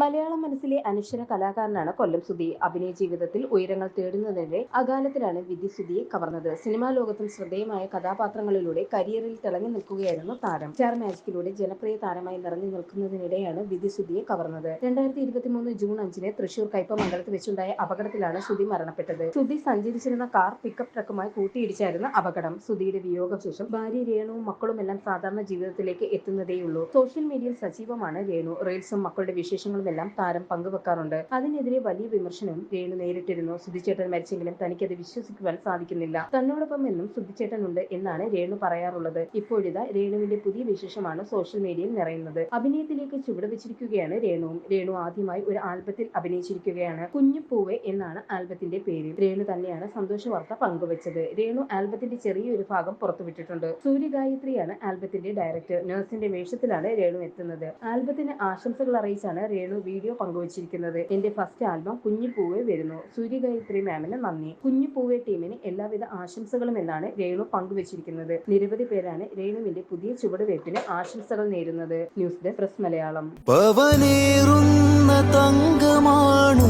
മലയാള മനസ്സിലെ അനശ്വര കലാകാരനാണ് കൊല്ലം സുധി. അഭിനയ ജീവിതത്തിൽ ഉയരങ്ങൾ തേടുന്നതിനിടെ അകാലത്തിലാണ് വിധി സുധിയെ കവർന്നത്. സിനിമാ ലോകത്തും ശ്രദ്ധേയമായ കഥാപാത്രങ്ങളിലൂടെ കരിയറിൽ തിളങ്ങി നിൽക്കുകയായിരുന്നു താരം. സ്റ്റാർ മാജിക്കിലൂടെ ജനപ്രിയ താരമായി നിറഞ്ഞു നിൽക്കുന്നതിനിടെയാണ് വിധി സുധിയെ കവർന്നത്. രണ്ടായിരത്തി ഇരുപത്തിമൂന്ന് ജൂൺ അഞ്ചിന് തൃശൂർ കയ്പമംഗലത്ത് വെച്ചുണ്ടായ അപകടത്തിലാണ് സുധി മരണപ്പെട്ടത്. സുധി സഞ്ചരിച്ചിരുന്ന കാർ പിക്കപ്പ് ട്രക്കുമായി കൂട്ടിയിടിച്ചായിരുന്നു അപകടം. സുധിയുടെ വിയോഗശേഷം ഭാര്യ രേണുവും മക്കളുമെല്ലാം സാധാരണ ജീവിതത്തിലേക്ക് എത്തുന്നതേയുള്ളൂ. സോഷ്യൽ മീഡിയയിൽ സജീവമാണ് രേണു. റീൽസും മക്കളുടെ വിശേഷങ്ങളുമെല്ലാം താരം പങ്കുവെക്കാറുണ്ട്. അതിനെതിരെ വലിയ വിമർശനവും രേണു നേരിട്ടിരുന്നു. സുധിച്ചേട്ടൻ മരിച്ചെങ്കിലും തനിക്കത് വിശ്വസിക്കുവാൻ സാധിക്കുന്നില്ല. തന്നോടൊപ്പം എന്നും സുധിച്ചേട്ടൻ ഉണ്ട് എന്നാണ് രേണു പറയാറുള്ളത്. ഇപ്പോഴിതാ രേണുവിന്റെ പുതിയ വിശേഷമാണ് സോഷ്യൽ മീഡിയയിൽ നിറയുന്നത്. അഭിനയത്തിലേക്ക് ചുവട് വെച്ചിരിക്കുകയാണ് രേണുവും. രേണു ആദ്യമായി ഒരു ആൽബത്തിൽ അഭിനയിച്ചിരിക്കുകയാണ്. കുഞ്ഞുപൂവെ എന്നാണ് ആൽബത്തിന്റെ പേര്. രേണു തന്നെയാണ് സന്തോഷ വാർത്ത പങ്കുവച്ചത്. രേണു ആൽബത്തിന്റെ ചെറിയൊരു ഭാഗം പുറത്തുവിട്ടിട്ടുണ്ട്. സൂര്യഗായത്രിയാണ് ആൽബത്തിന്റെ ഡയറക്ടർ. നഴ്സിന്റെ വേഷത്തിലാണ് രേണു എത്തുന്നത്. ആൽബത്തിന് ആശംസകൾ അറിയിച്ചാണ് രേണു വീഡിയോ പങ്കുവച്ചിരിക്കുന്നത്. എന്റെ ഫസ്റ്റ് ആൽബം കുഞ്ഞുപൂവെ വരുന്നു. സൂര്യഗായത്രി മാമിന് നന്ദി. കുഞ്ഞുപൂവെ ടീമിന് എല്ലാവിധ ആശംസകളും എന്നാണ് രേണു പങ്കുവച്ചിരിക്കുന്നത്. നിരവധി പേരാണ് രേണുവിന്റെ പുതിയ ചുവടുവയ്പ്പിന് ആശംസകൾ നേരുന്നത്. News desk press Malayalam. തങ്കമാണു